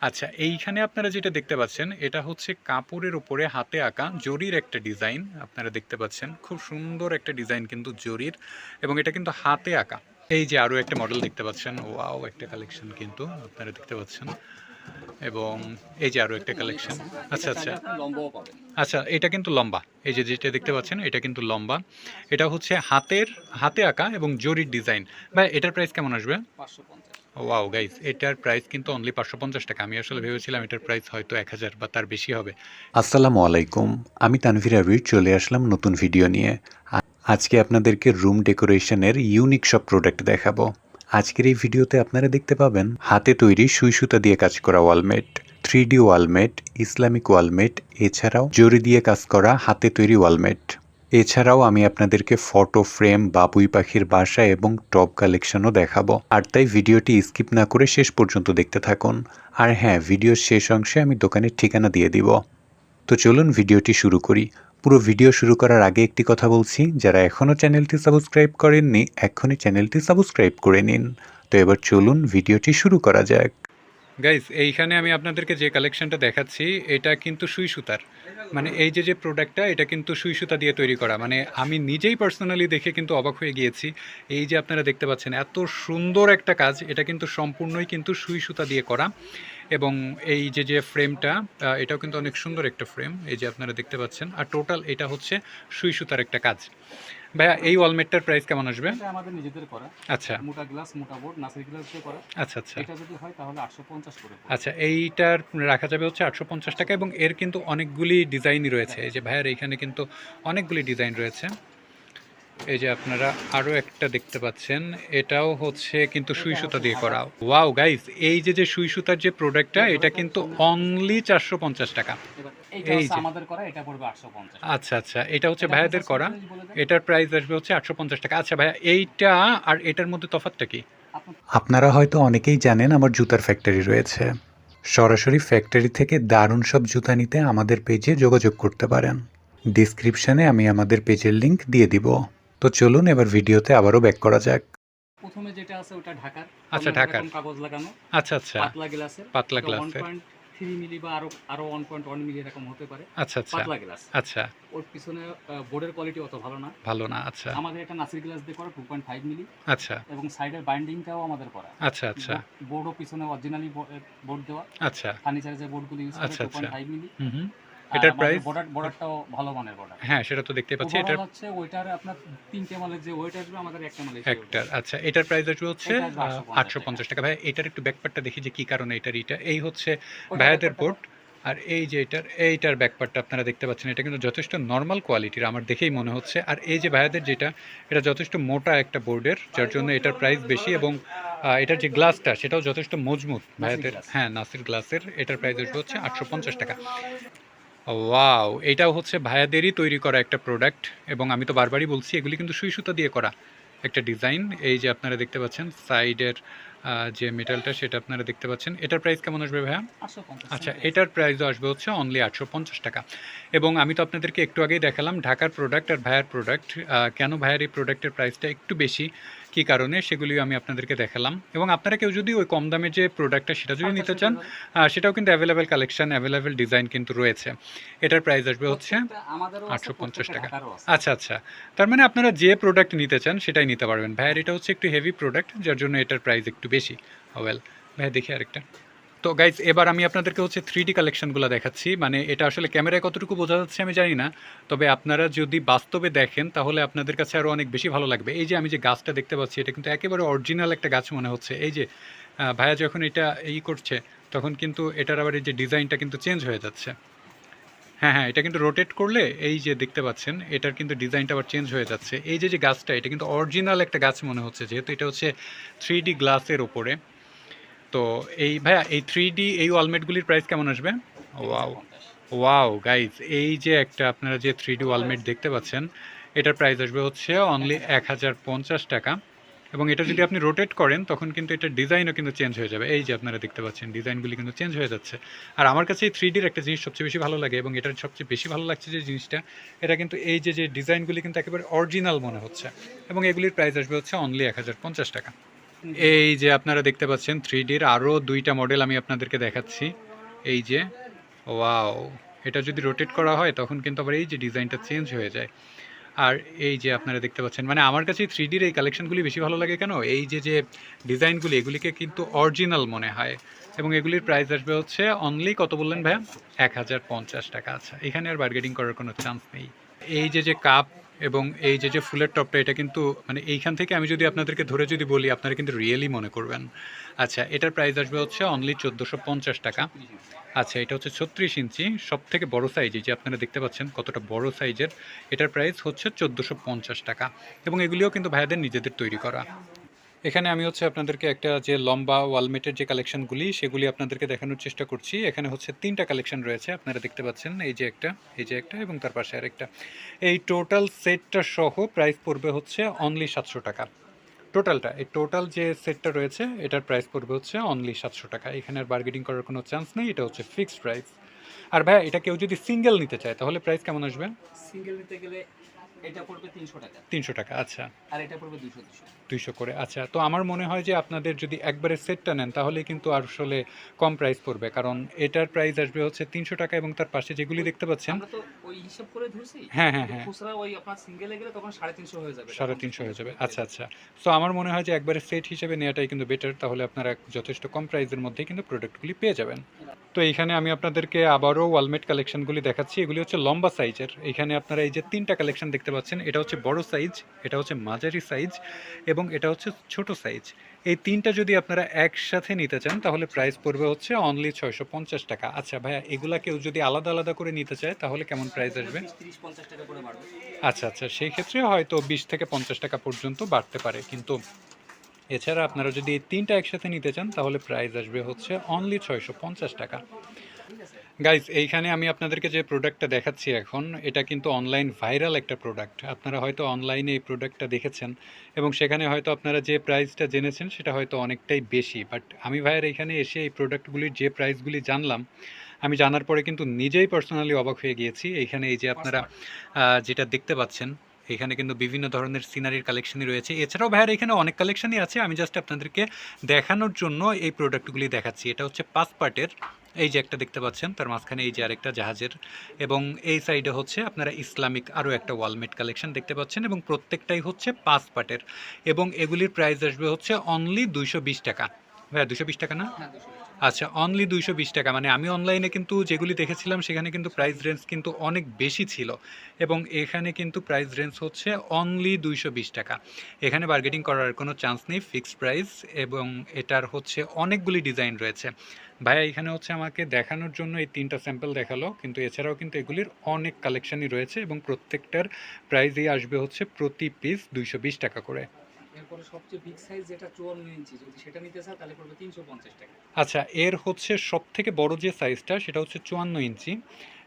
আচ্ছা এইখানে আপনারা যেটা দেখতে পাচ্ছেন, এটা হচ্ছে কাপড়ের উপরে হাতে আঁকা জরির একটা ডিজাইন। আপনারা দেখতে পাচ্ছেন, খুব সুন্দর একটা ডিজাইন কিন্তু জরির এবং এটা কিন্তু হাতে আঁকা। এই যে আরও একটা মডেল দেখতে পাচ্ছেন, ওয়াও, একটা কালেকশন কিন্তু আপনারা দেখতে পাচ্ছেন এবং এই যে আরও একটা কালেকশন। আচ্ছা আচ্ছা। আচ্ছা এটা কিন্তু লম্বা। এই যে যেটা দেখতে পাচ্ছেন, এটা কিন্তু লম্বা। এটা হচ্ছে হাতের, হাতে আঁকা এবং জরির ডিজাইন। ভাই, এটার প্রাইস কেমন আসবে? ওয়াও গাইস এটার প্রাইস কিন্তু অনলি পাঁচশো পঞ্চাশ টাকা। আমি আসলে ভেবেছিলাম এটার প্রাইস হয়তো এক হাজার বা তার বেশি হবে। আসসালামু আলাইকুম, আমি তানভীর আবির, চলে আসলাম নতুন ভিডিও নিয়ে। আজকে আপনাদেরকে রুম ডেকোরেশনের ইউনিক সব প্রোডাক্ট দেখাবো। আজকের এই ভিডিওতে আপনারা দেখতে পাবেন, হাতে তৈরি সুই সুতা দিয়ে কাজ করা wall mat three wall mat Islamic wall mat এছাড়াও জরি দিয়ে কাজ করা হাতে তৈরি ওয়ালমেট এছাড়াও আমি আপনাদেরকে ফটো ফ্রেম বাবুই পাখির বাসা এবং টপ কালেকশনও দেখাবো। আর তাই ভিডিওটি স্কিপ না করে শেষ পর্যন্ত দেখতে থাকুন। আর হ্যাঁ ভিডিওর শেষ অংশে আমি দোকানের ঠিকানা দিয়ে দিব। তো চলুন ভিডিওটি শুরু করি। পুরো ভিডিও শুরু করার আগে একটি কথা বলছি, যারা এখনও চ্যানেলটি সাবস্ক্রাইব করেননি এখনই চ্যানেলটি সাবস্ক্রাইব করে নিন। তো এবার চলুন ভিডিওটি শুরু করা যাক। গাইস এইখানে আমি আপনাদেরকে যে কালেকশনটা দেখাচ্ছি, এটা কিন্তু সুই সুতার। মানে এই যে যে প্রোডাক্টটা এটা কিন্তু সুই সুতা দিয়ে তৈরি করা। মানে আমি নিজেই পার্সোনালি দেখে কিন্তু অবাক হয়ে গিয়েছি। এই যে, আপনারা দেখতে পাচ্ছেন, এত সুন্দর একটা কাজ। এটা কিন্তু সম্পূর্ণই কিন্তু সুই সুতা দিয়ে করা। এবং এই যে যে ফ্রেমটা এটাও কিন্তু অনেক সুন্দর একটা ফ্রেম এই যে, আপনারা দেখতে পাচ্ছেন। আর টোটাল এটা হচ্ছে সুই সুতার একটা কাজ। ভাইয়া এই ওয়ালমেটটার প্রাইস কেমন আসবে? এটা আমাদের নিজেদের করা। আচ্ছা। মোটা গ্লাস মোটা বোর্ড নাসের গ্লাস দিয়ে করা। আচ্ছা আচ্ছা। এটা যদি হয় তাহলে আটশো পঞ্চাশ করে আচ্ছা এইটার রাখা যাবে হচ্ছে আটশো পঞ্চাশ টাকা এবং এর কিন্তু অনেকগুলি ডিজাইনই রয়েছে। এই যে ভাইয়ার এইখানে কিন্তু অনেকগুলি ডিজাইন রয়েছে। এই যে আপনারা আরও একটা দেখতে পাচ্ছেন এটাও হচ্ছে কিন্তু সুই সুতা দিয়ে করা। ওয়াও গাইস এই যে যে সুই সুতার যে প্রোডাক্টটা এটা কিন্তু অনলি চারশো পঞ্চাশ টাকা। এই যে। আচ্ছা আচ্ছা এটা হচ্ছে ভাইয়াদের করা। এটার প্রাইস আসবে হচ্ছে আটশো পঞ্চাশ টাকা। আচ্ছা ভাইয়া এইটা আর এটার মধ্যে তফাৎটা কি? আপনারা হয়তো অনেকেই জানেন আমার জুতার ফ্যাক্টরি রয়েছে। সরাসরি ফ্যাক্টরি থেকে দারুণ সব জুতা নিতে আমাদের পেজে যোগাযোগ করতে পারেন। ডিসক্রিপশনে আমি আমাদের পেজের লিংক দিয়ে দিব। তো চলুন এবার ভিডিওতে আবারও ব্যাক করা যাক। প্রথমে যেটা আছে ওটা ঢাকার। আচ্ছা, ঢাকার। কাগজ লাগানো। আচ্ছা আচ্ছা। পাতলা গ্লাসের। পাতলা গ্লাসের। পয়েন্ট থ্রি মিলি বা আরও আরও ওয়ান পয়েন্ট ওয়ান মিলি এরকম হতে পারে। আচ্ছা আচ্ছা। পাতলা গ্লাস। আচ্ছা। ওর পিছনে বোর্ডের কোয়ালিটি অত ভালো না। ভালো না আচ্ছা। আমাদের এটা নাসির গ্লাস দিয়ে করা টু পয়েন্ট ফাইভ মিলি আচ্ছা। এবং সাইডের বাইন্ডিংটাও আমাদের করা। আচ্ছা আচ্ছা। বোর্ডও পিছনে অরিজিনালি বোর্ড দেওয়া। আচ্ছা। ফার্নিচারের যে বোর্ডগুলো ইউজ করে আচ্ছা, টু পয়েন্ট আচ্ছা। Five milli hmm hmm. এটার price? বর্ডার বর্ডারটাও ভালো মানের বর্ডার হ্যাঁ সেটা তো দেখতে পাচ্ছি এটার হচ্ছে ওইটার আপনার তিনটে মালের যে ওয়েট আসবে আমাদের একটা মালের একটার আচ্ছা এটার প্রাইস আসবে হচ্ছে 850 আটশো পঞ্চাশ টাকা। ভাই এটার একটু ব্যাকপার্টটা দেখি যে কি কারণে এটার এটা এই হচ্ছে ভাইয়াদের বোর্ড আর এই যে এটার এইটার ব্যাকপার্টটা আপনারা দেখতে পাচ্ছেন এটা কিন্তু যথেষ্ট নর্মাল কোয়ালিটির আমার দেখেই মনে হচ্ছে। আর এই যে ভাইয়াদের যেটা এটা যথেষ্ট মোটা একটা বোর্ডের যার জন্য এটার প্রাইস বেশি এবং এটার যে গ্লাসটা সেটাও যথেষ্ট মজবুত। ভাইয়াদের। হ্যাঁ নাসির গ্লাসের এটার প্রাইস হচ্ছে আটশো পঞ্চাশ টাকা। ওয়াও এটাও হচ্ছে ভাইয়াদেরই তৈরি করা একটা প্রোডাক্ট এবং আমি তো বারবারই বলছি এগুলি কিন্তু সুই সুতা দিয়ে করা একটা ডিজাইন এই যে আপনারা দেখতে পাচ্ছেন সাইডের যে মেটালটা সেটা আপনারা দেখতে পাচ্ছেন। এটার প্রাইস কেমন আসবে ভাইয়া? আচ্ছা এটার প্রাইসও আসবে হচ্ছে অনলি আটশো পঞ্চাশ টাকা। এবং আমি তো আপনাদেরকে একটু আগেই দেখালাম ঢাকার প্রোডাক্ট আর ভাইয়ার প্রোডাক্ট কেন ভাইয়ার এই প্রোডাক্টের প্রাইসটা একটু বেশি? কী কারণে সেগুলি আমি আপনাদেরকে দেখালাম। এবং আপনারা কেউ যদি ওই কম দামে যে প্রোডাক্টটা সেটা যদি নিতে চান আহ, সেটাও কিন্তু অ্যাভেলেবেল কালেকশন অ্যাভেলেবেল ডিজাইন কিন্তু রয়েছে। এটার প্রাইস আসবে হচ্ছে আটশো পঞ্চাশ টাকা। আচ্ছা আচ্ছা। তার মানে আপনারা যে প্রোডাক্ট নিতে চান সেটাই নিতে পারবেন। ভাইয়ার এটা হচ্ছে একটু হেভি প্রোডাক্ট যার জন্য এটার প্রাইস একটু বেশি। ওয়েল ভাইয়া দেখি আরেকটা। তো গাইজ এবার আমি আপনাদেরকে হচ্ছে থ্রি ডি কালেকশনগুলো দেখাচ্ছি। মানে এটা আসলে ক্যামেরায় কতটুকু বোঝা যাচ্ছে আমি জানি না। তবে আপনারা যদি বাস্তবে দেখেন, তাহলে আপনাদের কাছে আরও অনেক বেশি ভালো লাগবে। এই যে আমি যে গাছটা দেখতে পাচ্ছি, এটা কিন্তু একেবারে অরিজিনাল একটা গাছ মনে হচ্ছে। এই যে ভাইয়া যখন এটা এই করছে, তখন কিন্তু এটার আবার এই যে ডিজাইনটা কিন্তু চেঞ্জ হয়ে যাচ্ছে। হ্যাঁ হ্যাঁ এটা কিন্তু রোটেট করলে এই যে দেখতে পাচ্ছেন, এটার কিন্তু ডিজাইনটা আবার চেঞ্জ হয়ে যাচ্ছে। এই যে যে গাছটা, এটা কিন্তু অরিজিনাল একটা গাছ মনে হচ্ছে, যেহেতু এটা হচ্ছে থ্রি ডি গ্লাসের ওপরে তো এই ভাইয়া এই থ্রি ডি এই ওয়ালমেটগুলির প্রাইস কেমন আসবে? ওয়াও ওয়াও গাইজ এই যে একটা আপনারা যে থ্রি ডি ওয়ালমেট দেখতে পাচ্ছেন এটার প্রাইস আসবে হচ্ছে অনলি এক হাজার পঞ্চাশ টাকা। এবং এটা যদি আপনি রোটেট করেন তখন কিন্তু এটার ডিজাইনও কিন্তু চেঞ্জ হয়ে যাবে। এই যে আপনারা দেখতে পাচ্ছেন ডিজাইনগুলি কিন্তু চেঞ্জ হয়ে যাচ্ছে। আর আমার কাছে এই থ্রি ডির একটা জিনিস সবচেয়ে বেশি ভালো লাগে এবং এটার সবচেয়ে বেশি ভালো লাগছে যে জিনিসটা এটা কিন্তু এই যে যে ডিজাইনগুলি কিন্তু একেবারে অরিজিনাল মনে হচ্ছে। এবং এগুলির প্রাইস আসবে হচ্ছে অনলি এক হাজার পঞ্চাশ টাকা। এই যে আপনারা দেখতে পাচ্ছেন থ্রি ডির আরও দুইটা মডেল আমি আপনাদেরকে দেখাচ্ছি। এই যে, ওয়াও, এটা যদি রোটেট করা হয় তখন কিন্তু আবার এই যে ডিজাইনটা চেঞ্জ হয়ে যায়। আর এই যে আপনারা দেখতে পাচ্ছেন মানে আমার কাছে থ্রি ডির এই কালেকশনগুলি বেশি ভালো লাগে কেন? এই যে যে ডিজাইনগুলি এগুলিকে কিন্তু অরিজিনাল মনে হয়। এবং এগুলির প্রাইস আসবে হচ্ছে অনলি কত বললেন ভাইয়া? এক হাজার পঞ্চাশ টাকা। আচ্ছা এখানে আর বার্গেটিং করার কোনো চান্স নেই। এই যে যে কাপ এবং এই যে যে ফুলের টপটা, এটা কিন্তু মানে এইখান থেকে আমি যদি আপনাদেরকে ধরে যদি বলি, আপনারা কিন্তু রিয়েলি মনে করবেন। আচ্ছা এটার প্রাইস আসবে হচ্ছে অনলি চোদ্দোশো পঞ্চাশ টাকা। আচ্ছা এটা হচ্ছে ছত্রিশ ইঞ্চি সব থেকে বড়ো সাইজ যে আপনারা দেখতে পাচ্ছেন কতটা বড় সাইজের এটার প্রাইস হচ্ছে চোদ্দোশো পঞ্চাশ টাকা। এবং এগুলিও কিন্তু ভাইয়াদের নিজেদের তৈরি করা। এখানে আমি হচ্ছে আপনাদেরকে একটা যে লম্বা ওয়ালমেটের যে কালেকশনগুলি, সেগুলি আপনাদেরকে দেখানোর চেষ্টা করছি। এখানে হচ্ছে তিনটা কালেকশন রয়েছে, আপনারা দেখতে পাচ্ছেন এই যে একটা, এই যে একটা এবং তার পাশে আরেকটা। এই টোটাল সেটটা সহ প্রাইস পড়বে হচ্ছে অনলি সাতশো টাকা। টোটালটা, এই টোটাল যে সেটটা রয়েছে, এটার প্রাইস পড়বে হচ্ছে অনলি সাতশো টাকা। এখানে আর বার্গেটিং করার কোনো চান্স নেই, এটা হচ্ছে ফিক্সড প্রাইস আর ভাই এটা কেউ যদি সিঙ্গেল নিতে চায়, তাহলে প্রাইস কেমন আসবে? সিঙ্গেল নিতে গেলে এটা পড়বে তিনশো টাকা। তিনশো টাকা আচ্ছা। আর এটা পড়বে দুশো দুশো দুইশো করে আচ্ছা। তো আমার মনে হয় যে আপনাদের যদি একবারে সেটটা নেন তাহলে কিন্তু আসলে কম প্রাইস পড়বে কারণ এটার প্রাইস আসবে হচ্ছে তিনশো টাকা এবং তার পাশে যেগুলি দেখতে পাচ্ছেন আমরা তো ওই হিসাব করে ধরছি। হ্যাঁ, হ্যাঁ, হ্যাঁ। খুচরা ওই আপনার সিঙ্গেলে গেলে তখন সাড়ে তিনশো হয়ে যাবে। সাড়ে তিনশো হয়ে যাবে আচ্ছা আচ্ছা। সো আমার মনে হয় যে একবারে সেট হিসেবে নেওয়াটাই কিন্তু বেটার তাহলে আপনারা যথেষ্ট কম প্রাইসের মধ্যেই কিন্তু প্রোডাক্টগুলি পেয়ে যাবেন। তো এইখানে আমি আপনাদেরকে আবারও ওয়ালমেট কালেকশনগুলি দেখাচ্ছি। এগুলি হচ্ছে লম্বা সাইজের। এখানে আপনারা এই যে তিনটা কালেকশন দেখতে পাচ্ছেন এটা হচ্ছে বড় সাইজ এটা হচ্ছে মাঝারি সাইজ এবং এটা হচ্ছে ছোট সাইজ। এই তিনটা যদি আপনারা একসাথে নিতে চান তাহলে প্রাইস পড়বে হচ্ছে অনলি ছয়শো পঞ্চাশ টাকা। আচ্ছা ভাইয়া এগুলা কেউ যদি আলাদা আলাদা করে নিতে চায় তাহলে কেমন প্রাইস আসবে? আচ্ছা আচ্ছা সেই ক্ষেত্রে হয়তো বিশ থেকে পঞ্চাশ টাকা পর্যন্ত বাড়তে পারে। কিন্তু এছাড়া আপনারা যদি এই তিনটা একসাথে নিতে চান, তাহলে প্রাইস আসবে হচ্ছে অনলি ছয়শো পঞ্চাশ টাকা। গাইজ এইখানে আমি আপনাদেরকে যে প্রোডাক্টটা দেখাচ্ছি এখন, এটা কিন্তু অনলাইন ভাইরাল একটা প্রোডাক্ট আপনারা হয়তো অনলাইনে এই প্রোডাক্টটা দেখেছেন, এবং সেখানে হয়তো আপনারা যে প্রাইসটা জেনেছেন, সেটা হয়তো অনেকটাই বেশি। বাট আমি ভাইয়ের এখানে এসে এই প্রোডাক্টগুলির যে প্রাইসগুলি জানলাম, আমি জানার পরে কিন্তু নিজেই পার্সোনালি অবাক হয়ে গিয়েছি। এইখানে এই যে আপনারা যেটা দেখতে পাচ্ছেন এখানে কিন্তু বিভিন্ন ধরনের সিনারির কালেকশনই রয়েছে। এছাড়াও ভাইয়ের এখানে অনেক কালেকশনই আছে। আমি জাস্ট আপনাদেরকে দেখানোর জন্য এই প্রোডাক্টগুলি দেখাচ্ছি। এটা হচ্ছে পাঁচ পার্টের এই যে একটা দেখতে পাচ্ছেন, তার মাঝখানে এই যে আরেকটা জাহাজের। এবং এই সাইডে হচ্ছে আপনারা ইসলামিক আরও একটা ওয়ালমেট কালেকশন দেখতে পাচ্ছেন এবং প্রত্যেকটাই হচ্ছে পাঁচ পার্টের এবং এগুলির প্রাইস আসবে হচ্ছে অনলি দুইশো বিশ টাকা। ভাইয়া দুশো টাকা না? হ্যাঁ আচ্ছা অনলি দুইশো বিশ টাকা। মানে আমি অনলাইনে কিন্তু যেগুলি দেখেছিলাম, সেখানে কিন্তু প্রাইস রেঞ্জ কিন্তু অনেক বেশি ছিল। এবং এখানে কিন্তু প্রাইস রেঞ্জ হচ্ছে অনলি দুইশো বিশ টাকা। এখানে বার্গেটিং করার কোনো চান্স নেই ফিক্সড প্রাইস এবং এটার হচ্ছে অনেকগুলি ডিজাইন রয়েছে। ভাইয়া, এখানে হচ্ছে আমাকে দেখানোর জন্য এই তিনটা স্যাম্পল দেখাল, কিন্তু এছাড়াও কিন্তু এগুলির অনেক কালেকশনই রয়েছে এবং প্রত্যেকটার প্রাইসই আসবে হচ্ছে প্রতি পিস দুইশো বিশ টাকা করে। এরপরে সবচেয়ে বিগ সাইজ যেটা চুয়ান্ন ইঞ্চি, যদি সেটা নিতে তাহলে পড়বে তিনশো পঞ্চাশ টাকা। আচ্ছা এর হচ্ছে সব থেকে বড় যে সাইজটা সেটা হচ্ছে চুয়ান্ন ইঞ্চি।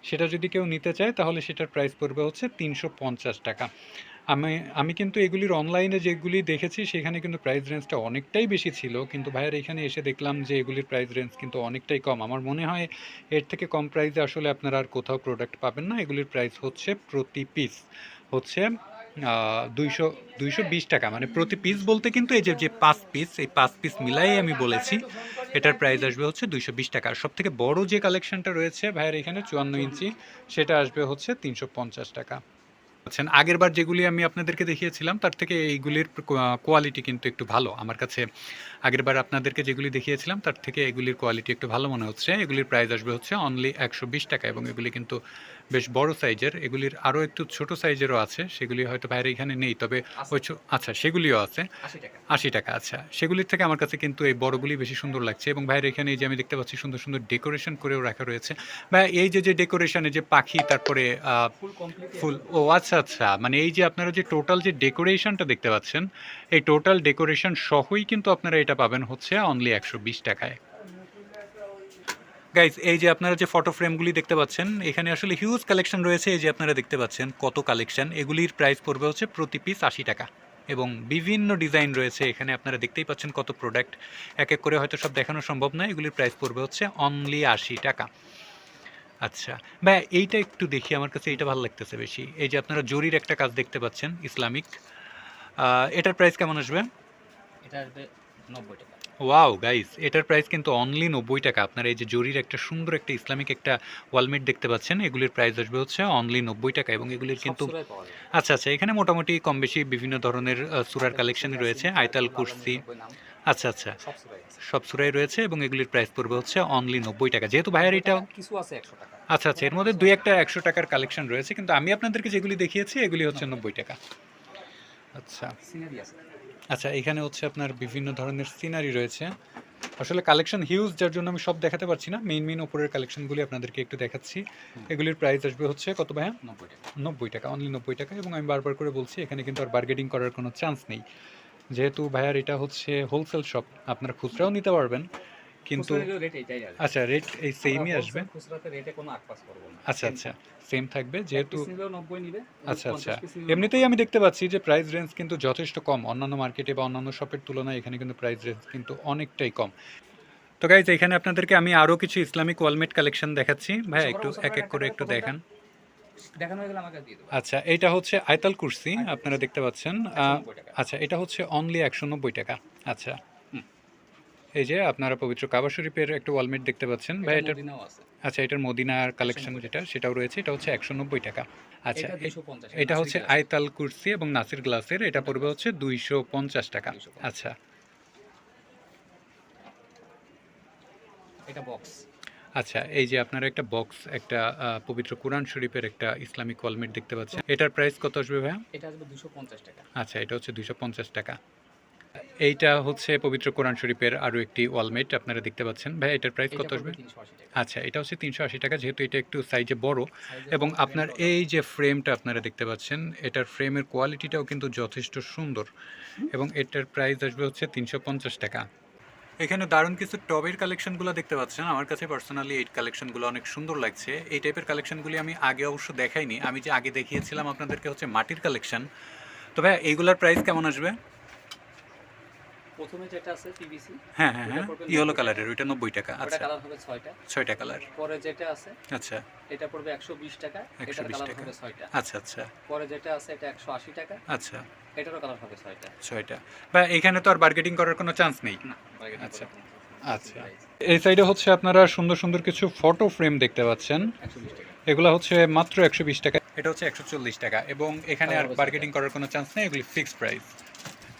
সেটা যদি কেউ নিতে চায় তাহলে সেটার প্রাইস পড়বে হচ্ছে তিনশো পঞ্চাশ টাকা। আমি আমি কিন্তু এগুলির অনলাইনে যেগুলি দেখেছি, সেখানে কিন্তু প্রাইস রেঞ্জটা অনেকটাই বেশি ছিল। কিন্তু ভাইয়ের এখানে এসে দেখলাম যে এগুলির প্রাইস রেঞ্জ কিন্তু অনেকটাই কম। আমার মনে হয় এর থেকে কম প্রাইসে আসলে আপনারা আর কোথাও প্রোডাক্ট পাবেন না। এগুলির প্রাইস হচ্ছে প্রতি পিস হচ্ছে দুইশো দুইশো বিশ টাকা। মানে প্রতি পিস বলতে কিন্তু এই যে যে পাঁচ পিস এই পাঁচ পিস মিলাই আমি বলেছি, এটার প্রাইস আসবে হচ্ছে দুইশো বিশ টাকা। আর সব থেকে বড় যে কালেকশনটা রয়েছে ভাইয়ের এখানে, চুয়ান্ন ইঞ্চি, সেটা আসবে হচ্ছে তিনশো পঞ্চাশ টাকা। আচ্ছা আগের বার যেগুলি আমি আপনাদেরকে দেখিয়েছিলাম, তার থেকে এইগুলির কোয়ালিটি কিন্তু একটু ভালো। আমার কাছে আগের বার আপনাদেরকে যেগুলি দেখিয়েছিলাম, তার থেকে এগুলির কোয়ালিটি একটু ভালো মনে হচ্ছে। এগুলির প্রাইস আসবে হচ্ছে অনলি একশো বিশ টাকা এবং এগুলি কিন্তু বেশ বড় সাইজের এগুলির আরও একটু ছোট সাইজেরও আছে। সেগুলি হয়তো বাইরে এখানে নেই তবে ওই আচ্ছা সেগুলিও আছে। আশি টাকা। আচ্ছা। সেগুলির থেকে আমার কাছে কিন্তু এই বড়গুলি বেশি সুন্দর লাগছে এবং ভাইয়ের এখানে এই যে আমি দেখতে পাচ্ছি সুন্দর সুন্দর ডেকোরেশন করেও রাখা রয়েছে। ভাই এই যে যে ডেকোরেশনে যে পাখি তারপরে ফুল ফুল ও আচ্ছা আচ্ছা। মানে এই যে আপনারা যে টোটাল যে ডেকোরেশনটা দেখতে পাচ্ছেন এই টোটাল ডেকোরেশন সহই কিন্তু আপনারা এটা পাবেন হচ্ছে অনলি একশো বিশ টাকায়। গাইজ এই যে আপনারা যে ফটো ফ্রেমগুলি দেখতে পাচ্ছেন, এখানে আসলে হিউজ কালেকশন রয়েছে। এই যে আপনারা দেখতে পাচ্ছেন কত কালেকশন এগুলির প্রাইস পড়বে হচ্ছে প্রতি পিস আশি টাকা। এবং বিভিন্ন ডিজাইন রয়েছে। এখানে আপনারা দেখতেই পাচ্ছেন কত প্রোডাক্ট এক এক করে হয়তো সব দেখানো সম্ভব নয়। এগুলির প্রাইস পড়বে হচ্ছে অনলি আশি টাকা। আচ্ছা ভাই, এইটা একটু দেখি। আমার কাছে এইটা ভালো লাগতেছে বেশি। এই যে আপনারা জরির একটা কাজ দেখতে পাচ্ছেন, ইসলামিক। এটার প্রাইস কেমন আসবে? এটা আসবে নব্বই টাকা। ওয়াও গাইস এটার প্রাইস কিন্তু অনলি নব্বই টাকা। আপনারা এই যে জরির একটা সুন্দর একটা ইসলামিক একটা ওয়ালমেট দেখতে পাচ্ছেন এগুলির প্রাইস আসবে হচ্ছে অনলি নব্বই টাকা এবং এগুলির কিন্তু আচ্ছা আচ্ছা এখানে মোটামুটি কম বেশি বিভিন্ন ধরনের সুরার কালেকশন রয়েছে আয়তাল কুরসি আচ্ছা আচ্ছা সব সুরাই রয়েছে এবং এগুলির প্রাইস পড়বে হচ্ছে অনলি নব্বই টাকা। যেহেতু ভাইয়ার এটা কিছু আছে একশো টাকা। আচ্ছা আচ্ছা এর মধ্যে দুই একটা একশো টাকার কালেকশন রয়েছে কিন্তু আমি আপনাদেরকে যেগুলি দেখিয়েছি এগুলি হচ্ছে নব্বই টাকা। আচ্ছা। আচ্ছা এখানে হচ্ছে আপনার বিভিন্ন ধরনের সিনারি রয়েছে। আসলে কালেকশন হিউজ যার জন্য আমি সব দেখাতে পারছি না। মেইন মেইন ওপরের কালেকশনগুলি আপনাদেরকে একটু দেখাচ্ছি। এগুলির প্রাইস আসবে হচ্ছে কত ভাইয়া? নব্বই টাকা। নব্বই টাকা অনলি নব্বই টাকা এবং আমি বারবার করে বলছি এখানে কিন্তু আর বার্গেটিং করার কোনো চান্স নেই। যেহেতু ভাইয়ার এটা হচ্ছে হোলসেল শপ আপনারা খুচরাও নিতে পারবেন। কিন্তু আচ্ছা রেট এই সেমই আসবে। খুচরাতে রেটে কোনো আকপাস করব না। আচ্ছা আচ্ছা সেম থাকবে যেহেতু এক piece নিলেও 90 নিবে আচ্ছা আচ্ছা। 50 piece নিলেও এমনিতেই আমি দেখতে পাচ্ছি যে প্রাইস রেঞ্জ কিন্তু যথেষ্ট কম। অন্যান্য মার্কেটে বা অন্যান্য শপের তুলনায় এখানে কিন্তু প্রাইস রেঞ্জ কিন্তু অনেকটাই কম। তো গাইজ এখানে আপনাদেরকে আমি আরও কিছু ইসলামিক ওয়ালমেট কালেকশন দেখাচ্ছি। ভাই একটু এক এক করে একটু দেখান। আচ্ছা এটা হচ্ছে আয়তাল কুরসি আপনারা দেখতে পাচ্ছেন। আহ, 190 টাকা। আচ্ছা এটা হচ্ছে অনলি একশো নব্বই টাকা। আচ্ছা। এই যে আপনারা পবিত্র কাবা শরীফের একটা ওয়ালমেট দেখতে পাচ্ছেন ভাই এটা এটার আচ্ছা এটার মদিনার কালেকশন যেটা সেটাও রয়েছে এটা হচ্ছে একশো নব্বই টাকা। আচ্ছা এটা এ- 250 এটা হচ্ছে আয়তাল কুরসি এবং নাসির গ্লাসের এটা পড়বে হচ্ছে দুইশো পঞ্চাশ টাকা। আচ্ছা। এটা বক্স আচ্ছা এই যে আপনারা একটা বক্স একটা পবিত্র কোরআন শরীফের একটা ইসলামিক ওয়ালমেট দেখতে পাচ্ছেন। এটার প্রাইস কত আসবে ভাইয়া? এটা আসবে 250 টাকা। আচ্ছা এটা হচ্ছে দুইশো পঞ্চাশ টাকা। এইটা হচ্ছে পবিত্র কোরআন শরীফের আরও একটি ওয়ালমেট, আপনারা দেখতে পাচ্ছেন। ভাই, এটার প্রাইস কত আসবে? পড়বে 380 টাকা আচ্ছা এটা হচ্ছে তিনশো আশি টাকা, যেহেতু এটা একটু সাইজে বড়। এবং আপনার এই যে ফ্রেমটা আপনারা দেখতে পাচ্ছেন, এটার ফ্রেমের কোয়ালিটিটাও কিন্তু যথেষ্ট সুন্দর। এবং এটার প্রাইস আসবে হচ্ছে তিনশো পঞ্চাশ টাকা। এখানে দারুণ কিছু টবের কালেকশনগুলো দেখতে পাচ্ছেন। আমার কাছে পার্সোনালি এই কালেকশনগুলো অনেক সুন্দর লাগছে। এই টাইপের কালেকশনগুলি আমি আগে অবশ্য দেখাইনি। আমি যে আগে দেখিয়েছিলাম আপনাদেরকে হচ্ছে মাটির কালেকশন তো ভাই, এইগুলোর প্রাইস কেমন আসবে? প্রথমে যেটা আছে পিভিসি হ্যাঁ হ্যাঁ হ্যাঁ। ইয়েলো কালারের ওইটা নব্বই টাকা আচ্ছা। কালার হবে 6টা ছয়টা কালার পরে যেটা আছে আচ্ছা। এটা পড়বে 120 টাকা এটার কালার হবে 6টা আচ্ছা আচ্ছা। পরে যেটা আছে এটা 180 টাকা আচ্ছা। এটারও কালার হবে 6টা ছয়টা। বা এখানে তো আর বার্গেটিং করার কোনো চান্স নেই। না আচ্ছা। আচ্ছা। এই সাইডে হচ্ছে আপনারা সুন্দর সুন্দর কিছু ফটো ফ্রেম দেখতে পাচ্ছেন। 120 টাকা। এগুলো হচ্ছে মাত্র একশো বিশ টাকা। এটা হচ্ছে একশো চল্লিশ টাকা। এবং এখানে আর বার্গেটিং করার কোনো চান্স নেই। এগুলি ফিক্সড প্রাইস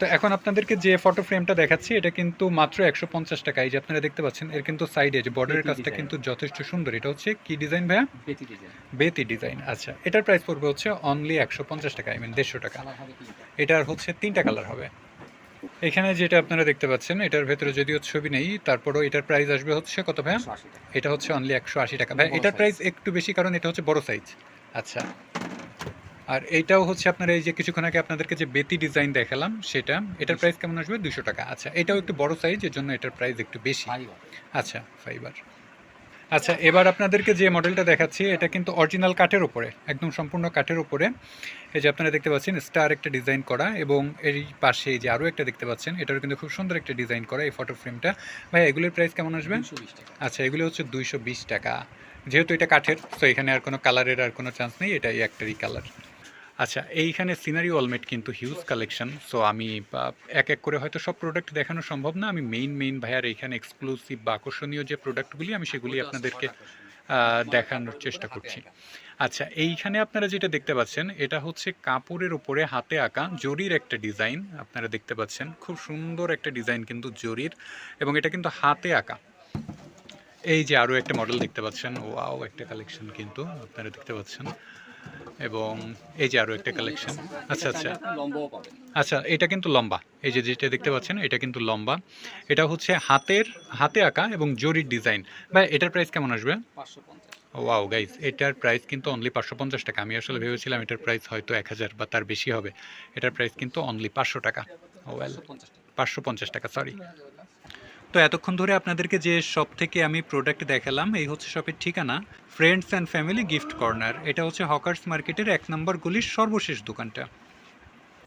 তো এখন আপনাদেরকে যে ফটো ফ্রেমটা দেখাচ্ছি এটা কিন্তু মাত্র একশো পঞ্চাশ টাকা। এই যে আপনারা দেখতে পাচ্ছেন এর কিন্তু সাইডে যে বর্ডারের কাজটা কিন্তু যথেষ্ট সুন্দর। এটা হচ্ছে কি ডিজাইন ভাইয়া? বেতি ডিজাইন আচ্ছা এটার প্রাইস পড়বে হচ্ছে অনলি একশো পঞ্চাশ টাকা আই মিন দেড়শো টাকা। এটার হচ্ছে তিনটা কালার হবে। এখানে যেটা আপনারা দেখতে পাচ্ছেন এটার ভেতরে যদিও ছবি নেই তারপরও এটার প্রাইস আসবে হচ্ছে কত ভাইয়া? এটা হচ্ছে অনলি একশো আশি টাকা। ভাই এটার। প্রাইস একটু বেশি কারণ এটা হচ্ছে বড় সাইজ আচ্ছা আর এইটাও হচ্ছে আপনার এই যে কিছুক্ষণ আগে আপনাদেরকে যে বেতি ডিজাইন দেখালাম সেটা এটার প্রাইস কেমন আসবে? দুশো টাকা। আচ্ছা এটাও একটু বড় সাইজ এর জন্য এটার প্রাইস একটু বেশি। আচ্ছা ফাইবার আচ্ছা এবার আপনাদেরকে যে মডেলটা দেখাচ্ছি এটা কিন্তু অরিজিনাল কাঠের উপরে একদম সম্পূর্ণ কাঠের উপরে। এই যে আপনারা দেখতে পাচ্ছেন স্টার একটা ডিজাইন করা এবং এর পাশে যে আরও একটা দেখতে পাচ্ছেন এটারও কিন্তু খুব সুন্দর একটা ডিজাইন করা এই ফটো ফ্রেমটা ভাই এগুলোর প্রাইস কেমন আসবে? আচ্ছা এগুলো হচ্ছে দুইশো বিশ টাকা। যেহেতু এটা কাঠের তো এখানে আর কোনো কালারের আর কোনো চান্স নেই এটাই একটারই কালার আচ্ছা এইখানে সিনারি ওয়ালমেট কিন্তু হিউজ কালেকশন সো আমি এক এক করে হয়তো সব প্রোডাক্ট দেখানো সম্ভব না। আমি মেইন মেইন ভাইয়ার এইখানে এক্সক্লুসিভ বা আকর্ষণীয় যে প্রোডাক্টগুলি আমি সেগুলি আপনাদেরকে দেখানোর চেষ্টা করছি। আচ্ছা এইখানে আপনারা যেটা দেখতে পাচ্ছেন এটা হচ্ছে কাপড়ের উপরে হাতে আঁকা জরির একটা ডিজাইন আপনারা দেখতে পাচ্ছেন। খুব সুন্দর একটা ডিজাইন কিন্তু জরির এবং এটা কিন্তু হাতে আঁকা। এই যে আরও একটা মডেল দেখতে পাচ্ছেন, ওয়াও, একটা কালেকশন কিন্তু আপনারা দেখতে পাচ্ছেন। এবং এই যে আরও একটা কালেকশন আচ্ছা আচ্ছা। আচ্ছা এটা কিন্তু লম্বা। এই যে যেটা দেখতে পাচ্ছেন, এটা কিন্তু লম্বা। এটা হচ্ছে হাতের, হাতে আঁকা এবং জরির ডিজাইন ভাই, এটার প্রাইস কেমন আসবে? 550 ওয়াও গাইজ এটার প্রাইস কিন্তু অনলি পাঁচশো পঞ্চাশ টাকা। আমি আসলে ভেবেছিলাম এটার প্রাইস হয়তো এক হাজার বা তার বেশি হবে। এটার প্রাইস কিন্তু অনলি পাঁচশো টাকা। ওয়েল পাঁচশো পঞ্চাশ টাকা সরি তো এতক্ষণ ধরে আপনাদেরকে যে শপ থেকে আমি প্রোডাক্ট দেখালাম, এই হচ্ছে শপের ঠিকানা friends and family gift corner এটা হচ্ছে হকার্স মার্কেটের এক নম্বর গলির সর্বশেষ দোকানটা।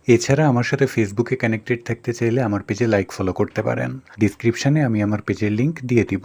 এছাড়া আমার সাথে ফেসবুকে কানেক্টেড থাকতে চাইলে আমার পেজে লাইক ফলো করতে পারেন। ডিসক্রিপশানে আমি আমার পেজের লিঙ্ক দিয়ে দিব।